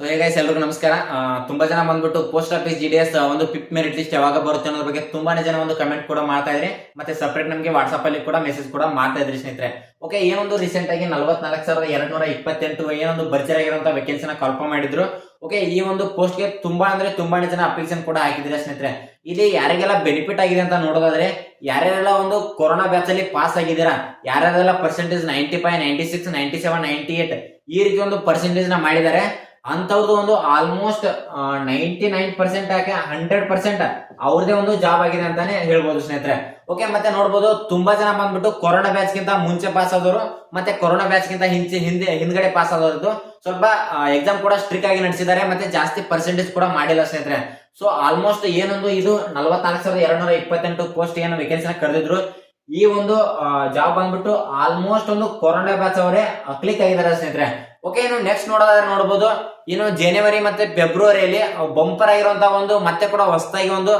So ಹೇಗೈಸ್ ಎಲ್ರಿಗೂ ನಮಸ್ಕಾರ. ತುಂಬಾ ಜನ ಬಂದ್ಬಿಟ್ಟು post office G D S ಒಂದು ಪಿಪ್ ಮೆರಿಟ್ ಲಿಸ್ಟ್ ಯಾವಾಗ ಬರುತ್ತೆ ಅನ್ನೋದ್ರ ಬಗ್ಗೆ ತುಂಬಾನೇ ಜನ ಒಂದು ಕಮೆಂಟ್ ಕೂಡ ಮಾಡ್ತಾ ಇದ್ರೆ. ಮತ್ತೆ ಸಪ್ರೇಟ್ ನಮಗೆ ವಾಟ್ಸ್ಆಪ್ ಅಲ್ಲಿ ಕೂಡ ಮೆಸೇಜ್ ಕೂಡ ಮಾಡ್ತಾ ಇದ್ರಿ ಸ್ನೇಹಿತರೆ. ಓಕೆ ಏನೊಂದು ರೀಸೆಂಟ್ ಆಗಿ ನಲವತ್ನಾಲ್ಕು ಸಾವಿರದ ಎರಡ್ ನೂರ ಇಪ್ಪತ್ತೆಂಟು ಏನೊಂದು ಭರ್ಜರಿಯಾಗಿರುವಂತಹ ವೇಕೆನ್ಸಿನ ಕನ್ಫರ್ಮ್ ಮಾಡಿದ್ರು. ಓಕೆ ಈ ಒಂದು ಪೋಸ್ಟ್ಗೆ ತುಂಬಾ ಅಂದ್ರೆ ತುಂಬಾನೇ ಜನ ಅಪ್ಲಿಕೇಶನ್ ಕೂಡ ಹಾಕಿದ್ರೆ ಸ್ನೇಹಿತರೆ. ಇಲ್ಲಿ ಯಾರಿಗೆಲ್ಲ ಬೆನಿಫಿಟ್ ಆಗಿದೆ ಅಂತ ನೋಡೋದಾದ್ರೆ, ಯಾರ್ಯಾರೆಲ್ಲ ಒಂದು ಕೊರೋನಾ ಬ್ಯಾಚ್ ಅಲ್ಲಿ ಪಾಸ್ ಆಗಿದ್ದೀರಾ, ಯಾರ್ಯಾರೆಲ್ಲ percentage ninety five ninety six ninety seven ninety eight ಈ ರೀತಿ ಒಂದು ಪರ್ಸೆಂಟೇಜ್ನ ಮಾಡಿದ್ದಾರೆ. ಅಂತವ್ರದ್ದು ಒಂದು ಆಲ್ಮೋಸ್ಟ್ ನೈಂಟಿ ನೈನ್ ಪರ್ಸೆಂಟ್ ಯಾಕೆ ಹಂಡ್ರೆಡ್ ಪರ್ಸೆಂಟ್ ಅವ್ರದೇ ಒಂದು ಜಾಬ್ ಆಗಿದೆ ಅಂತಾನೆ ಹೇಳ್ಬೋದು ಸ್ನೇಹಿತರೆ. ಓಕೆ ಮತ್ತೆ ನೋಡ್ಬೋದು, ತುಂಬಾ ಜನ ಬಂದ್ಬಿಟ್ಟು ಕೊರೋನಾ ಬ್ಯಾಚ್ ಗಿಂತ ಮುಂಚೆ ಪಾಸ್ ಆದವರು, ಮತ್ತೆ ಕೊರೋನಾ ಬ್ಯಾಚ್ ಗಿಂತ ಹಿಂಚೆ, ಹಿಂದೆ, ಹಿಂದ್ಗಡೆ ಪಾಸ್ ಆದವ್ರದ್ದು. ಸ್ವಲ್ಪ ಎಕ್ಸಾಮ್ ಕೂಡ ಸ್ಟ್ರಿಕ್ ಆಗಿ ನಡೆಸಿದ್ದಾರೆ, ಮತ್ತೆ ಜಾಸ್ತಿ ಪರ್ಸೆಂಟೇಜ್ ಕೂಡ ಮಾಡಿಲ್ಲ ಸ್ನೇಹಿತರೆ. ಸೊ ಆಲ್ಮೋಸ್ಟ್ ಏನೊಂದು ಇದು ನಲವತ್ನಾಲ್ಕು ಸಾವಿರದ ಎರಡ್ ನೂರ ಇಪ್ಪತ್ತೆಂಟು ಪೋಸ್ಟ್ ಏನು ವೇಕೆನ್ಸಿನ ಕರೆದಿದ್ರು. ಈ ಒಂದು ಜಾಬ್ ಬಂದ್ಬಿಟ್ಟು ಆಲ್ಮೋಸ್ಟ್ ಒಂದು ಕೊರೋನಾ ಬ್ಯಾಚ್ ಅವರೇ ಕ್ಲಿಕ್ ಆಗಿದ್ದಾರೆ ಸ್ನೇಹಿತರೆ. ಓಕೆ ಇನ್ನು ನೆಕ್ಸ್ಟ್ ನೋಡೋದಾದ್ರೆ ನೋಡಬಹುದು ಇನ್ನು ಜನವರಿ ಮತ್ತೆ ಫೆಬ್ರವರಿಯಲ್ಲಿ ಬಂಪರ್ ಆಗಿರುವಂತಹ ಒಂದು, ಮತ್ತೆ ಕೂಡ ಹೊಸದಾಗಿ ಒಂದು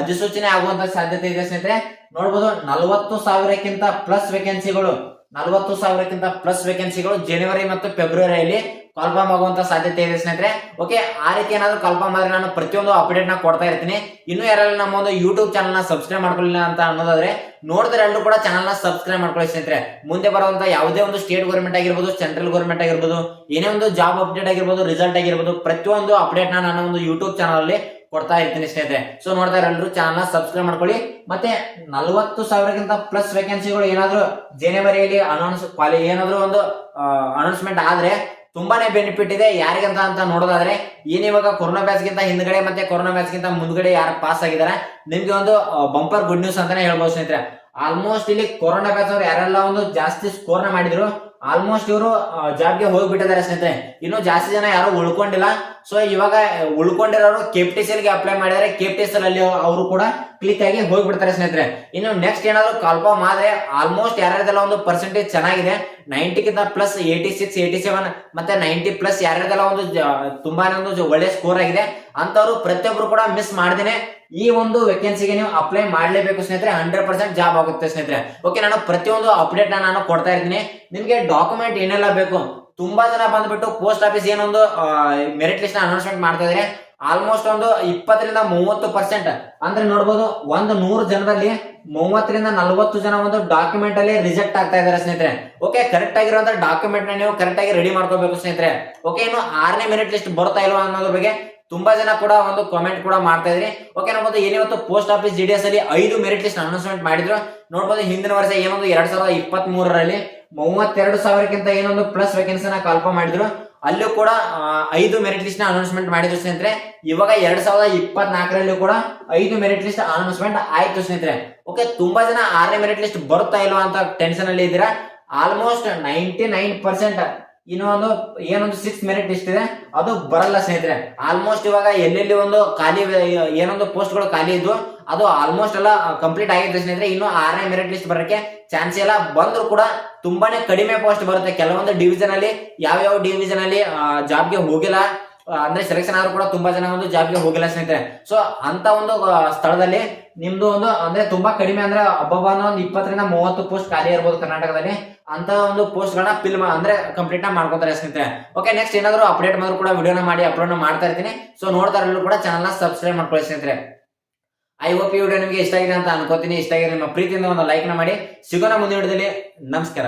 ಅಧಿಸೂಚನೆ ಆಗುವಂತ ಸಾಧ್ಯತೆ ಇದೆ ಸ್ನೇಹಿತರೆ. ನೋಡಬಹುದು ನಲವತ್ತು ಸಾವಿರಕ್ಕಿಂತ ಪ್ಲಸ್ ವೇಕೆನ್ಸಿಗಳು ನಲವತ್ತು ಸಾವಿರಕ್ಕಿಂತ ಪ್ಲಸ್ ವೇಕೆನ್ಸಿಗಳು ಜನವರಿ ಮತ್ತು ಫೆಬ್ರವರಿಯಲ್ಲಿ ಕಾಲ್ಫಾರ್ಮ್ ಆಗುವಂತ ಸಾಧ್ಯತೆ ಇದೆ ಸ್ನೇಹಿತರೆ. ಓಕೆ ಆ ರೀತಿ ಏನಾದ್ರು ಕನ್ಫರ್ಮ್ ಆದ್ರೆ ನಾನು ಪ್ರತಿಯೊಂದು ಅಪ್ಡೇಟ್ನ ಕೊಡ್ತಾ ಇರ್ತೀನಿ. ಇನ್ನು ಯಾರಲ್ಲಿ ನಮ್ಮ ಒಂದು ಯೂಟ್ಯೂಬ್ ಚಾನಲ್ನ ಸಬ್ಸ್ಕ್ರೈಬ್ ಮಾಡ್ಕೊಳ್ಳಿಲ್ಲ ಅಂತ ಅನ್ನೋದಾದ್ರೆ, ನೋಡಿದ್ರೆ ಎಲ್ಲರೂ ಕೂಡ ಚಾನಲ್ನ ಸಬ್ಸ್ಕ್ರೈಬ್ ಮಾಡ್ಕೊಳ್ಳಿ ಸ್ನೇಹಿತರೆ. ಮುಂದೆ ಬರುವಂತ ಯಾವುದೇ ಒಂದು ಸ್ಟೇಟ್ ಗೌರ್ಮೆಂಟ್ ಆಗಿರ್ಬೋದು ಸೆಂಟ್ರಲ್ ಗೌರ್ಮೆಂಟ್ ಆಗಿರ್ಬೋದು, ಏನೇ ಒಂದು ಜಾಬ್ ಅಪ್ಡೇಟ್ ಆಗಿರ್ಬೋದು ರಿಸಲ್ಟ್ ಆಗಿರ್ಬೋದು, ಪ್ರತಿಯೊಂದು ಅಪ್ಡೇಟ್ನ ನಾನು ಒಂದು ಯೂಟ್ಯೂಬ್ ಚಾನಲ್ ಅಲ್ಲಿ ಕೊಡ್ತಾ ಇರ್ತೀನಿ ಸ್ನೇಹಿತರೆ. ಸೊ ನೋಡ್ತಾ ಎಲ್ಲರೂ ಚಾನಲ್ನ ಸಬ್ಸ್ಕ್ರೈಬ್ ಮಾಡ್ಕೊಳ್ಳಿ. ಮತ್ತೆ ನಲವತ್ತು ಸಾವಿರಕ್ಕಿಂತ ಪ್ಲಸ್ ವೇಕೆನ್ಸಿಗಳು ಏನಾದ್ರು ಜನವರಿಯಲ್ಲಿ ಅನೌನ್ಸ್ ಏನಾದ್ರು ಒಂದು ಅನೌನ್ಸ್ಮೆಂಟ್ ಆದ್ರೆ ತುಂಬಾನೇ ಬೆನಿಫಿಟ್ ಇದೆ. ಯಾರಿಗಂತ ಅಂತ ನೋಡೋದಾದ್ರೆ, ಏನ್ ಇವಾಗ ಕೊರೋನಾ ಬ್ಯಾಚ್ ಗಿಂತ ಹಿಂದ್ಗಡೆ ಮತ್ತೆ ಕೊರೋನಾ ಬ್ಯಾಚ್ ಗಿಂತ ಮುಂದ್ಗಡೆ ಯಾರು ಪಾಸ್ ಆಗಿದ್ದಾರೆ ನಿಮ್ಗೆ ಒಂದು ಬಂಪರ್ ಗುಡ್ ನ್ಯೂಸ್ ಅಂತಾನೆ ಹೇಳ್ಬೋದು ಸ್ನೇಹಿತರೆ. ಆಲ್ಮೋಸ್ಟ್ ಇಲ್ಲಿ ಕೊರೋನಾ ಬ್ಯಾಚ್ ಅವ್ರು ಯಾರೆಲ್ಲ ಒಂದು ಜಾಸ್ತಿ ಸ್ಕೋರ್ನ ಮಾಡಿದ್ರು ಆಲ್ಮೋಸ್ಟ್ ಇವರು ಜಾಬ್ಗೆ ಹೋಗ್ಬಿಟ್ಟಿದ್ದಾರೆ ಸ್ನೇಹಿತರೆ. ಇನ್ನು ಜಾಸ್ತಿ ಜನ ಯಾರು ಉಳ್ಕೊಂಡಿಲ್ಲ. ಸೊ ಇವಾಗ ಉಳ್ಕೊಂಡಿರೋರು ಕೆಪ್ಟಿಸಲ್ಗೆ ಅಪ್ಲೈ ಮಾಡಿದರೆ. ಸಿ ಅಲ್ಲಿ ಅವರು ಕೂಡ ಕ್ಲಿಕ್ ಆಗಿ ಹೋಗ್ಬಿಡ್ತಾರೆ ಸ್ನೇಹಿತರೆ. ಇನ್ನು ನೆಕ್ಸ್ಟ್ ಏನಾದ್ರು ಕನ್ಫರ್ಮ್ ಆದ್ರೆ ಆಲ್ಮೋಸ್ಟ್ ಯಾರ್ಯಾರ್ದೆಲ್ಲ ಒಂದು ಪರ್ಸೆಂಟೇಜ್ ಚೆನ್ನಾಗಿದೆ. ನೈಂಟಿಗಿಂತ plus eighty six eighty seven ಮತ್ತೆ ನೈಂಟಿ ಪ್ಲಸ್ ಯಾರ್ಯಾರ್ದೆಲ್ಲ ಒಂದು ತುಂಬಾನೇ ಒಂದು ಒಳ್ಳೆ ಸ್ಕೋರ್ ಆಗಿದೆ. ಅಂತವ್ರು ಪ್ರತಿಯೊಬ್ರು ಕೂಡ ಮಿಸ್ ಮಾಡ್ದೇನೆ. ಈ ಒಂದು ವೇಕೆನ್ಸಿಗೆ ನೀವು ಅಪ್ಲೈ ಮಾಡಲೇಬೇಕು ಸ್ನೇಹಿತರೆ ಹಂಡ್ರೆಡ್ ಪರ್ಸೆಂಟ್ ಜಾಬ್ ಆಗುತ್ತೆ ಸ್ನೇಹಿತರೆ. ಓಕೆ ನಾನು ಪ್ರತಿಯೊಂದು ಅಪ್ಡೇಟ್ ನಾನು ಕೊಡ್ತಾ ಇರ್ತೀನಿ. ನಿಮ್ಗೆ ಡಾಕ್ಯುಮೆಂಟ್ ಏನೆಲ್ಲ ಬೇಕು? ತುಂಬಾ ಜನ ಬಂದ್ಬಿಟ್ಟು ಪೋಸ್ಟ್ ಆಫೀಸ್ ಏನೊಂದು ಮೆರಿಟ್ ಲಿಸ್ಟ್ ಅನೌನ್ಸ್ಮೆಂಟ್ ಮಾಡ್ತಾ ಇದ್ರೆ. ಆಲ್ಮೋಸ್ಟ್ ಒಂದು ಇಪ್ಪತ್ತರಿಂದ ಮೂವತ್ತು ಪರ್ಸೆಂಟ್ ಅಂದ್ರೆ ನೋಡ್ಬೋದು, ಒಂದು ನೂರು ಜನದಲ್ಲಿ ಮೂವತ್ತರಿಂದ ನಲವತ್ತು ಜನ ಒಂದು ಡಾಕ್ಯುಮೆಂಟ್ ಅಲ್ಲಿ ರಿಜೆಕ್ಟ್ ಆಗ್ತಾ ಇದಾರೆ ಸ್ನೇಹಿತರೆ. ಓಕೆ ಕರೆಕ್ಟ್ ಆಗಿರುವಂತ ಡಾಕ್ಯುಮೆಂಟ್ನ ನೀವು ಕರೆಕ್ಟ್ ಆಗಿ ರೆಡಿ ಮಾಡ್ಕೋಬೇಕು ಸ್ನೇಹಿತರೆ. ಓಕೆ ಇನ್ನು ಆರನೇ ಮೆರಿಟ್ ಲಿಸ್ಟ್ ಬರ್ತಾ ಇಲ್ವಾ ಅನ್ನೋದ್ರ ಬಗ್ಗೆ ತುಂಬಾ ಜನ ಕೂಡ ಒಂದು ಕಾಮೆಂಟ್ ಕೂಡ ಮಾಡ್ತಾ ಇದ್ರಿ. ಓಕೆ ನೋಡ್ಬೋದು ಏನಿವತ್ತು post office G D S ಅಲ್ಲಿ ಐದು ಮೆರಿಟ್ ಲಿಸ್ಟ್ ಅನೌನ್ಸ್ಮೆಂಟ್ ಮಾಡಿದ್ರು. ನೋಡ್ಬೋದು ಹಿಂದಿನ ವರ್ಷ ಏನೊಂದು ಎರಡ್ ಸಾವಿರದ ಇಪ್ಪತ್ತ್ ಮೂರರಲ್ಲಿ ಮೂವತ್ತೆರಡು ಸಾವಿರಕ್ಕಿಂತ ಏನೊಂದು ಪ್ಲಸ್ ವೇಕೆನ್ಸಿನ ಕಾಲ್ಫಾರ್ಮ್ ಮಾಡಿದ್ರು. ಅಲ್ಲೂ ಕೂಡ ಐದು ಮೆರಿಟ್ ಲಿಸ್ಟ್ನ ಅನೌನ್ಸ್ಮೆಂಟ್ ಮಾಡಿದ್ರು ಸ್ನೇಹಿತರೆ. ಇವಾಗ ಎರಡ್ ಸಾವಿರದ ಇಪ್ಪತ್ನಾಲ್ಕರಲ್ಲೂ ಕೂಡ ಐದು ಮೆರಿಟ್ ಲಿಸ್ಟ್ ಅನೌನ್ಸ್ಮೆಂಟ್ ಆಯ್ತು ಸ್ನೇಹಿತರೆ. ಓಕೆ ತುಂಬಾ ಜನ ಆರನೇ ಮೆರಿಟ್ ಲಿಸ್ಟ್ ಬರುತ್ತಾ ಇಲ್ವಾ ಅಂತ ಟೆನ್ಷನ್ ಅಲ್ಲಿ ಇದ್ದೀರಾ? ಆಲ್ಮೋಸ್ಟ್ ನೈಂಟಿ ನೈನ್ ಪರ್ಸೆಂಟ್ ಇನ್ನು ಒಂದು, ಏನೊಂದು ಸಿಕ್ಸ್ ಮೆರಿಟ್ ಲಿಸ್ಟ್ ಇದೆ, ಅದು ಬರಲ್ಲ ಸ್ನೇಹಿತರೆ. ಆಲ್ಮೋಸ್ಟ್ ಇವಾಗ ಎಲ್ಲೆಲ್ಲಿ ಒಂದು ಖಾಲಿ, ಏನೊಂದು ಪೋಸ್ಟ್ಗಳು ಖಾಲಿ ಇದ್ವು, ಅದು ಆಲ್ಮೋಸ್ಟ್ ಎಲ್ಲ ಕಂಪ್ಲೀಟ್ ಆಗಿದೆ ಸ್ನೇಹಿತರೆ, ಇನ್ನು ಆರನೇ ಮೆರಿಟ್ ಲಿಸ್ಟ್ ಬರೋಕ್ಕೆ ಚಾನ್ಸ್ ಎಲ್ಲ ಬಂದ್ರು ಕೂಡ ತುಂಬಾನೇ ಕಡಿಮೆ ಪೋಸ್ಟ್ ಬರುತ್ತೆ. ಕೆಲವೊಂದು ಡಿವಿಷನ್ ಅಲ್ಲಿ ಯಾವ ಯಾವ ಡಿವಿಷನ್ ಅಲ್ಲಿ ಜಾಬ್ಗೆ ಹೋಗಿಲ್ಲ ಅಂದ್ರೆ ಸೆಲೆಕ್ಷನ್ ಆದ್ರೂ ಕೂಡ ತುಂಬಾ ಜನ ಒಂದು ಜಾಬ್ಗೆ ಹೋಗಿಲ್ಲ ಸ್ನೇಹಿತರೆ. ಸೊ ಅಂತ ಒಂದು ಸ್ಥಳದಲ್ಲಿ ನಿಮ್ದು ಒಂದು, ಅಂದ್ರೆ ತುಂಬಾ ಕಡಿಮೆ ಅಂದ್ರೆ ಅಬ್ಬಬ್ಬ ಅನ್ನೋ ಒಂದು ಇಪ್ಪತ್ತರಿಂದ ಮೂವತ್ತು ಪೋಸ್ಟ್ ಖಾಲಿ ಇರ್ಬೋದು ಕರ್ನಾಟಕದಲ್ಲಿ. ಅಂತ ಒಂದು ಪೋಸ್ಟ್ ಗಳನ್ನ ಫಿಲ್ ಅಂದ್ರೆ ಕಂಪ್ಲೀಟ್ ಮಾಡ್ಕೊತಾರೆ ಸ್ನೇಹಿತರೆ. ಓಕೆ ನೆಕ್ಸ್ಟ್ ಏನಾದ್ರು ಅಪ್ಡೇಟ್ ಮಾಡಿದ್ರು ಕೂಡ ವಿಡಿಯೋನ ಮಾಡಿ ಅಪ್ಲೋಡ್ ಮಾಡ್ತಾ ಇರ್ತೀನಿ. ಸೊ ನೋಡ್ತಾ ಇರಲು ಕೂಡ ಚಾನಲ್ನ ಸಬ್ಸ್ಕ್ರೈಬ್ ಮಾಡ್ಕೊಳ್ಳಿ ಸ್ನೇಹಿತರೆ. ಐ ಹೋಪ್ ಈ ವಿಡಿಯೋ ನಿಮಗೆ ಇಷ್ಟ ಆಗಿದೆ ಅಂತ ಅನ್ಕೋತೀನಿ. ಇಷ್ಟ ಆಗಿದೆ ನಿಮ್ಮ ಪ್ರೀತಿಯಿಂದ ಒಂದು ಲೈಕ್ನ ಮಾಡಿ. ಸಿಗೋಣ ಮುಂದಿನ ವಿಡಿಯೋದಲ್ಲಿ. ನಮಸ್ಕಾರ.